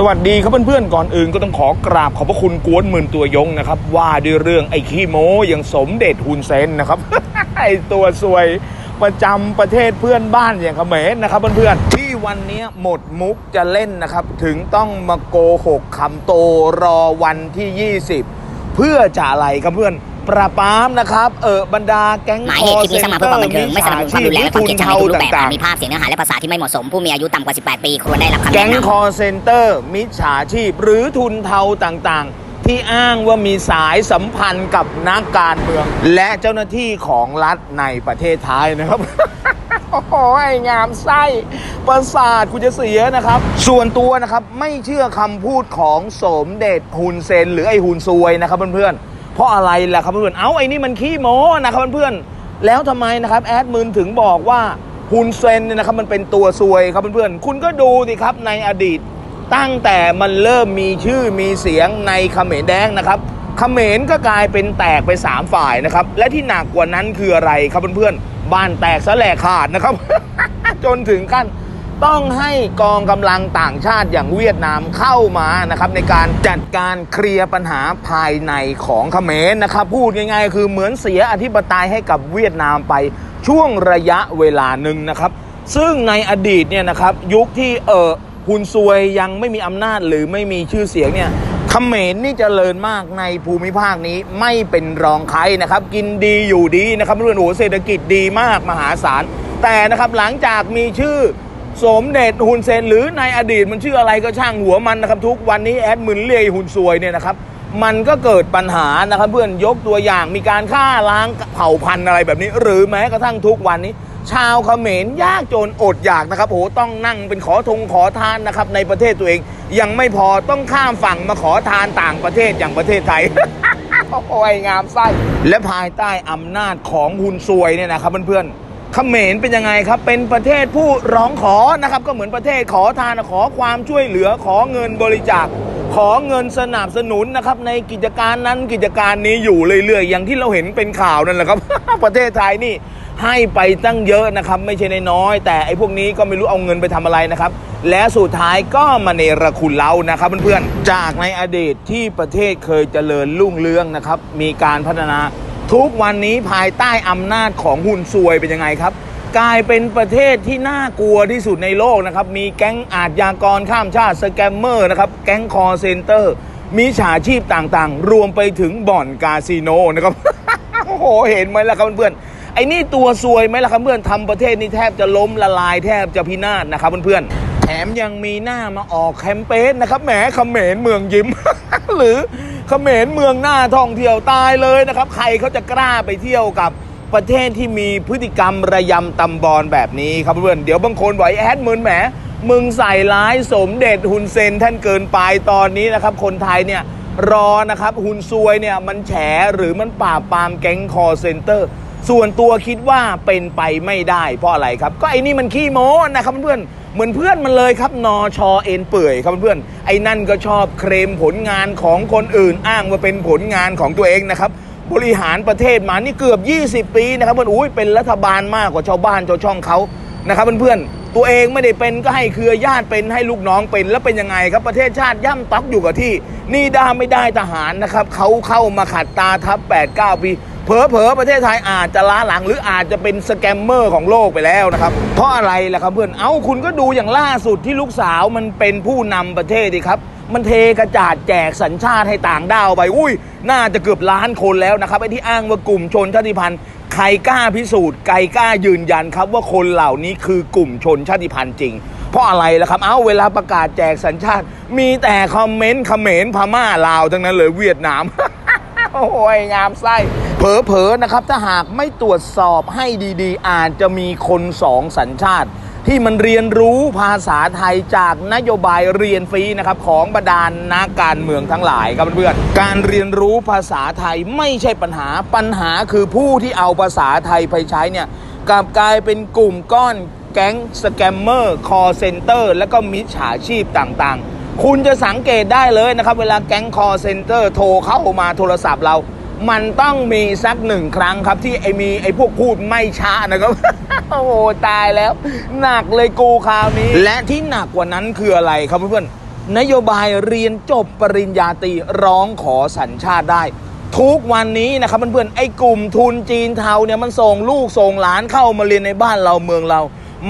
สวัสดีครับเพื่อนๆก่อนอื่นก็ต้องขอกราบขอบพระคุณกวนหมื่นตัวยงนะครับ ว่าด้วยเรื่องไอ้ขี้โม้อย่างสมเด็จฮุนเซนนะครับไอ้ตัวสวยประจำประเทศเพื่อนบ้านอย่างเขมรนะครับเพื่อนๆที่วันนี้หมดมุกจะเล่นนะครับ ถึงต้องมาโกหกคำโตรอวันที่ 20 เพื่อจะอะไรครับเพื่อน ปราบปรามนะครับเออบรรดาแก๊งหมายคเหอตุคลิปเซ็นี้นสร้างมาเตเพื่ออความร์บันเทิงมิไม่จสนับฉาสนุนความชีรุพนหแรงรือและความทุนเกลียดชังในเทาทุกรูปแบบต่างมีภาพเสียงเนื้อหาและภาษาที่ไม่เหมาะสมผู้มีอายุต่ำกว่า 18 ปีควรได้รับคำๆแก๊แนะงนำคอเซ็นเตอร์มิจฉาชีพ หรือทุนเทาต่างๆ ที่อ้างว่ามีสายสัมพันธ์กับนักการเมือง และเจ้าหน้าที่ของรัฐในประเทศไทยนะครับโอ้โหไอ้งามไส้ประสาทกูจะเสียนะครับ ส่วนตัวนะครับไม่เชื่อคำพูดของสมเด็จฮุนเซน หรือไอ้ฮุนซวยนะครับเพื่อนๆ เพราะอะไรล่ะครับเพื่อนๆเอ้าไอ้นี่มันขี้โม้นะครับเพื่อนๆแล้วทำไมนะครับแอดมินถึงบอกว่าฮุนเซนเนี่ยนะครับมันเป็นตัวซวยครับเพื่อนๆคุณก็ดูสิครับในอดีต ตั้งแต่มันเริ่มมีชื่อมีเสียงในเขมรแดงนะครับเขมรก็กลายเป็นแตกไป 3 ฝ่ายนะครับ และที่หนักกว่านั้นคืออะไรครับเพื่อนๆบ้านแตกสะแหลกขาดนะครับ จนถึงขั้น ต้องให้กองกำลังต่างชาติอย่างเวียดนามเข้ามานะครับในการจัดการเคลียร์ปัญหาภายในของเขมรนะครับพูดง่ายๆ คือเหมือนเสียอธิปไตยให้กับเวียดนามไปช่วงระยะเวลาหนึ่งนะครับ ซึ่งในอดีตเนี่ยนะครับยุคที่เออฮุนซวยยังไม่มีอำนาจหรือไม่มีชื่อเสียงเนี่ยเขมรนี่เจริญมากในภูมิภาคนี้ไม่เป็นรองใครนะครับ กินดีอยู่ดีนะครับเรื่องโอ้เศรษฐกิจดีมากมหาศาลแต่นะครับหลังจากมีชื่อ สมเด็จฮุนเซนหรือในอดีตมันชื่ออะไรก็ช่างหัวมันนะครับทุกวันนี้แอดมินเรียกฮุนซวยเนี่ยนะครับมันก็เกิดปัญหานะครับเพื่อนยกตัวอย่างมีการฆ่าล้างเผ่าพันธุ์อะไรแบบนี้ หรือแม้กระทั่งทุกวันนี้ ชาวเขมรยากจนอดอยากนะครับโอ้โหต้องนั่งเป็นขอทงขอทานนะครับในประเทศตัวเอง ยังไม่พอต้องข้ามฝั่งมาขอทานต่างประเทศอย่างประเทศไทยโอ้ยงามไส้และภายใต้อำนาจของฮุนซวยเนี่ยนะครับเพื่อนๆ เขมรเป็นยังไงครับ เป็นประเทศผู้ร้องขอนะครับ ก็เหมือนประเทศขอทานขอความช่วยเหลือขอเงินบริจาค ขอเงินสนับสนุนนะครับ ในกิจการนั้นกิจการนี้อยู่เรื่อยๆอย่างที่เราเห็นเป็นข่าวนั่นแหละครับ ประเทศไทยนี่ให้ไปตั้งเยอะนะครับ ไม่ใช่น้อย แต่ไอ้พวกนี้ก็ไม่รู้เอาเงินไปทำอะไรนะครับ และสุดท้ายก็มาเนรคุณเรานะครับเพื่อนๆจากในอดีตที่ประเทศเคยเจริญรุ่งเรืองนะครับ มีการพัฒนา ทุกวันนี้ภายใต้อำนาจของหุ่นซวยเป็นยังไงครับ กลายเป็นประเทศที่น่ากลัวที่สุดในโลกนะครับ มีแก๊งอาชญากรข้ามชาติสแกมเมอร์นะครับ แก๊งคอร์เซนเตอร์ มีฉาชีพต่างๆ รวมไปถึงบ่อนคาสิโนนะครับ โอ้โห เห็นไหมล่ะครับเพื่อนๆ ไอ้นี่ตัวซวยไหมล่ะครับเพื่อนทำประเทศนี้แทบจะล้มละลายแทบจะพินาศนะครับเพื่อนๆ แถมยังมีหน้ามาออกแคมเปญนะครับ แหมเขมรเมืองยิ้ม หรือ เขมรเมืองหน้าท่องเที่ยวตายเลยนะครับ ใครเขาจะกล้าไปเที่ยวกับประเทศที่มีพฤติกรรมระยำตำบอลแบบนี้ครับเพื่อนเดี๋ยวบางคนบอกไอ้แอดมืนแหมมึงใส่ร้ายสมเด็จฮุนเซนท่านเกินไปตอนนี้นะครับ คนไทยเนี่ยรอนะครับฮุนซวยเนี่ยมันแฉหรือมันปราบปรามแก๊งคอเซนเตอร์ ส่วนตัวคิดว่าเป็นไปไม่ได้เพราะอะไรครับ ก็ไอ้นี่มันขี้โม้นะครับเพื่อนเหมือนเพื่อนมันเลยครับนอชอเอ็นเปื่อยครับเพื่อนไอ้นั่นก็ชอบเคลมผลงานของคนอื่นอ้างว่าเป็นผลงานของตัวเองนะครับบริหารประเทศมานี่เกือบ 20 ปีนะครับเพื่อนอุ้ยเป็นรัฐบาลมากกว่าชาวบ้านชาวช่องเขานะครับเพื่อนๆตัวเองไม่ได้เป็นก็ให้เครือญาติเป็นให้ลูกน้องเป็นแล้วเป็นยังไงครับประเทศชาติย่ำต๊อกอยู่กับที่ นี่ได้ไม่ได้ทหารนะครับเขาเข้ามาขัดตาทับ8-9ปี เผลอๆประเทศไทยอาจจะล้าหลังหรืออาจจะเป็นสแกมเมอร์ของโลกไปแล้วนะครับ เพราะอะไรล่ะครับเพื่อน เอ้าคุณก็ดูอย่างล่าสุดที่ลูกสาวมันเป็นผู้นำประเทศดีครับมันเทกระจาดแจกสัญชาติให้ต่างด้าวไป อุ้ย น่าจะเกือบล้านคนแล้วนะครับไอ้ที่อ้างว่ากลุ่มชนชาติพันธุ์ ใครกล้าพิสูจน์ ใครกล้ายืนยันครับว่าคนเหล่านี้คือกลุ่มชนชาติพันธุ์จริง เพราะอะไรล่ะครับ เอ้า เวลาประกาศแจกสัญชาติ มีแต่คอมเมนต์เขมรพม่าลาวทั้งนั้นเลยเวียดนาม โอ้ยงามไส้ เผลอๆนะครับถ้าหากไม่ตรวจสอบให้ดีๆ อาจจะมีคนสองสัญชาติ ที่มันเรียนรู้ภาษาไทยจากนโยบายเรียนฟรีนะครับของบรรดานักการเมืองทั้งหลายครับเพื่อนๆการเรียนรู้ภาษาไทยไม่ใช่ปัญหาปัญหาคือผู้ที่เอาภาษาไทยไปใช้เนี่ยกลับกลายเป็นกลุ่มก้อนแก๊งสแกมเมอร์คอเซนเตอร์และก็มิจฉาชีพต่างๆ คุณจะสังเกตได้เลยนะครับ เวลาแก๊งคอเซนเตอร์โทรเข้ามาโทรศัพท์เรา มันต้องมีสักหนึ่งครั้งครับ ที่ไอมีไอพวกพูดไม่ช้านะครับ โอ้โหตายแล้ว หนักเลยกูคราวนี้ และที่หนักกว่านั้นคืออะไรครับเพื่อนๆนโยบายเรียนจบปริญญาตรีร้องขอสัญชาติได้ ทุกวันนี้นะครับเพื่อนๆไอ้กลุ่มทุนจีนเทาเนี่ยมันส่งลูกส่งหลานเข้ามาเรียนในบ้านเราเมืองเรา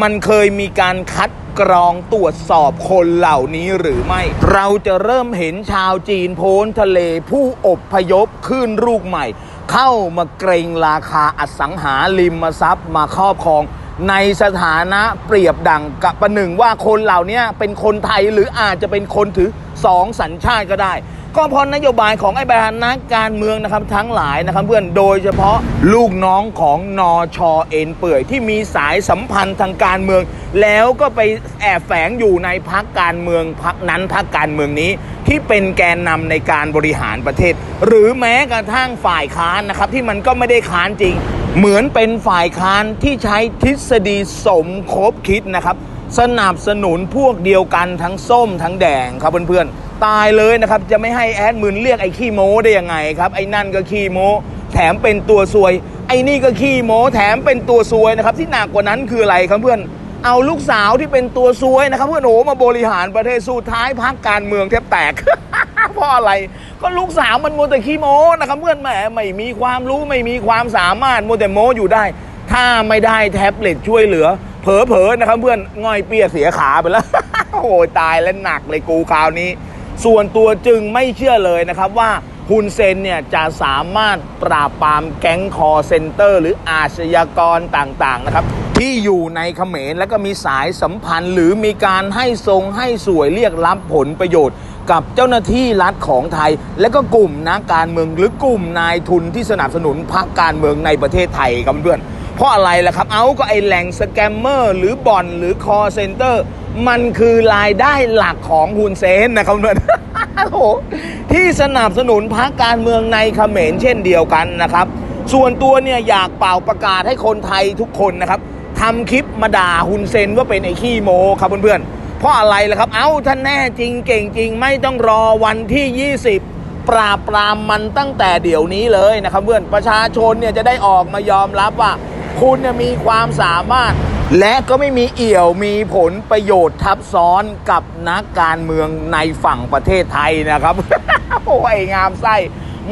มันเคยมีการคัด กรองตรวจสอบคนเหล่านี้หรือไม่ เราจะเริ่มเห็นชาวจีนโพ้นทะเลผู้อบพยพขึ้นลูกใหม่ เข้ามาเกรงราคาอสังหาริมทรัพย์มาครอบครอง ในสถานะเปรียบดังกับประหนึ่งว่าคนเหล่านี้เป็นคนไทยหรืออาจจะเป็นคนถือสองสัญชาติก็ได้ ก็เพราะนโยบายของไอ้บรรดานักการเมืองนะครับทั้งหลายนะครับเพื่อนโดยเฉพาะลูกน้องของนอชอเอ็นเปื่อยที่มีสายสัมพันธ์ทางการเมือง แล้วก็ไปแอบแฝงอยู่ในพักการเมืองพักนั้นพักการเมืองนี้ ที่เป็นแกนนำในการบริหารประเทศ หรือแม้กระทั่งฝ่ายค้านนะครับที่มันก็ไม่ได้ค้านจริง เหมือนเป็นฝ่ายค้านที่ใช้ทฤษฎีสมคบคิดนะครับ สนับสนุนพวกเดียวกันทั้งส้มทั้งแดงครับเพื่อนๆ ตายเลยนะครับ จะไม่ให้แอดมินเรียกไอ้ขี้โม้ได้ยังไงครับ ไอ้นั่นก็ขี้โม้ แถมเป็นตัวซวย ไอ้นี่ก็ขี้โม้ แถมเป็นตัวซวยนะครับที่หนักกว่านั้นคืออะไรครับเพื่อน เอาลูกสาวที่เป็นตัวซวยนะครับเพื่อนโอมาบริหารประเทศสุดท้ายพักการเมืองแทบแตก เพราะอะไรก็ลูกสาวมันมัวแต่ขี้โม้นะครับเพื่อนแหมไม่มีความรู้ไม่มีความสามารถมัวแต่โม้อยู่ได้ ถ้าไม่ได้แท็บเล็ตช่วยเหลือ เผลอๆนะครับเพื่อนง่อยเปียเสียขาไปแล้วโอ้ยตายแล้วหนักเลยกูคราวนี้ ส่วนตัวจึงไม่เชื่อเลยนะครับว่า ฮุนเซนเนี่ยจะสามารถปราบปรามแก๊งคอเซนเตอร์ หรืออาชญากรต่างๆนะครับ ที่อยู่ในเขมรแล้วก็มีสายสัมพันธ์ หรือมีการให้ทรงให้สวยเรียกรับผลประโยชน์ กับเจ้าหน้าที่รัฐของไทย และก็กลุ่มนักการเมืองหรือกลุ่มนายทุนที่สนับสนุนพรรคการเมืองในประเทศไทยครับเพื่อนเพราะอะไรล่ะครับ เอาก็ไอแหล่งสแกมเมอร์หรือบ่อนหรือคอเซนเตอร์มันคือรายได้หลักของฮุนเซนนะครับเพื่อน โหที่สนับสนุนพรรคการเมืองในเขมรเช่นเดียวกันนะครับ ส่วนตัวเนี่ยอยากเป่าประกาศให้คนไทยทุกคนนะครับทำคลิปมาด่าฮุนเซนว่าเป็นไอ้ขี้โมครับเพื่อนๆเพราะอะไรล่ะครับ เอ้าท่านแน่จริงเก่งจริง ไม่ต้องรอวันที่ 20 ปราบปรามมันตั้งแต่เดี๋ยวนี้เลยนะครับเพื่อนประชาชนเนี่ยจะได้ออกมายอมรับว่า คุณเนี่ยมีความสามารถ และก็ไม่มีเอี่ยวมีผลประโยชน์ทับซ้อนกับนักการเมืองในฝั่งประเทศไทยนะครับโอ้ยงามไส้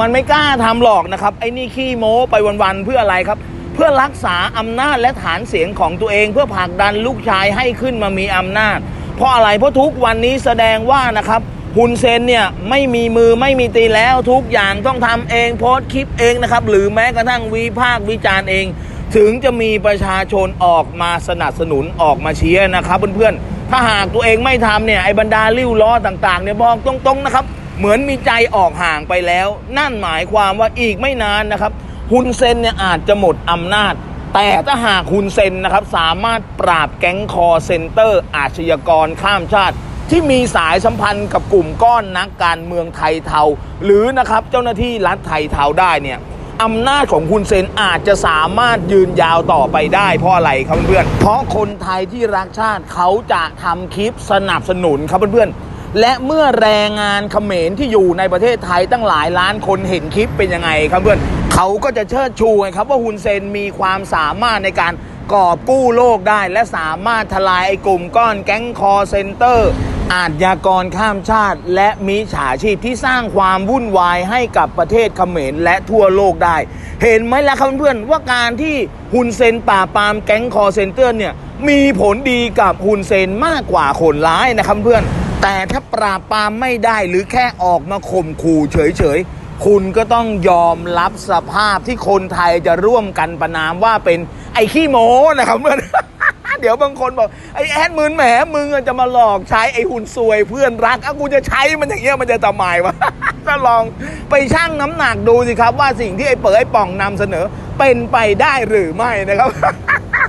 มันไม่กล้าทำหรอกนะครับ ไอ้นี่ขี้โม้ไปวันๆเพื่ออะไรครับ เพื่อรักษาอำนาจและฐานเสียงของตัวเองเพื่อผลักดันลูกชายให้ขึ้นมามีอำนาจ เพราะอะไรเพราะทุกวันนี้แสดงว่านะครับฮุนเซนเนี่ยไม่มีมือไม่มีตีแล้วทุกอย่างต้องทำเองโพสต์คลิปเองนะครับหรือแม้กระทั่งวิพากษ์วิจารณ์เอง ถึงจะมีประชาชนออกมาสนับสนุนออกมาเชียร์นะครับเพื่อนๆ ถ้าหากตัวเองไม่ทำเนี่ยไอ้บรรดาลิ้วล้อต่างๆเนี่ยบอกตรงๆนะครับ เหมือนมีใจออกห่างไปแล้ว นั่นหมายความว่าอีกไม่นานนะครับฮุนเซนเนี่ยอาจจะหมดอำนาจ แต่ถ้าหากฮุนเซนนะครับสามารถปราบแก๊งคอเซนเตอร์ อาชญากรข้ามชาติที่มีสายสัมพันธ์กับกลุ่มก้อนนักการเมืองไทยเทา หรือนะครับเจ้าหน้าที่รัฐไทยเทาได้เนี่ย อำนาจของคุณเซนอาจจะสามารถยืนยาวต่อไปได้เพราะอะไรครับเพื่อนๆ เพราะคนไทยที่รักชาติเขาจะทำคลิปสนับสนุนครับเพื่อนๆ และเมื่อแรงงานเขมรที่อยู่ในประเทศไทยตั้งหลายล้านคนเห็นคลิปเป็นยังไงครับเพื่อนเขาก็จะเชิดชูครับว่าฮุนเซนมีความสามารถในการกอบกู้โลกได้ และสามารถทลายไอ้กลุ่มก้อนแก๊งคอเซนเตอร์ อาชญากรข้ามชาติและมิจฉาชีพที่สร้างความวุ่นวายให้กับประเทศเขมรและทั่วโลกได้ เห็นไหมล่ะครับเพื่อนว่าการที่ฮุนเซนป่าปามแก๊งคอเซนเตอร์เนี่ยมีผลดีกับฮุนเซนมากกว่าคนร้ายนะครับเพื่อน แต่ถ้าปราบปรามไม่ได้หรือแค่ออกมาข่มขู่เฉยๆ คุณก็ต้องยอมรับสภาพที่คนไทยจะร่วมกันประนามว่าเป็นไอ้ขี้โม้นะครับเพื่อน เดี๋ยวบางคนบอกไอ้แอดมืนแหมมึงอจะมาหลอกใช้ไอ้หุ่นซวยเพื่อนรักอะกูจะใช้มันอย่างเงี้ยมันจะทำไมวะ ก็ลองไปชั่งน้ำหนักดูสิครับ ว่าสิ่งที่ไอ้เป๋ไอ้ป่องนำเสนอเป็นไปได้หรือไม่นะครับ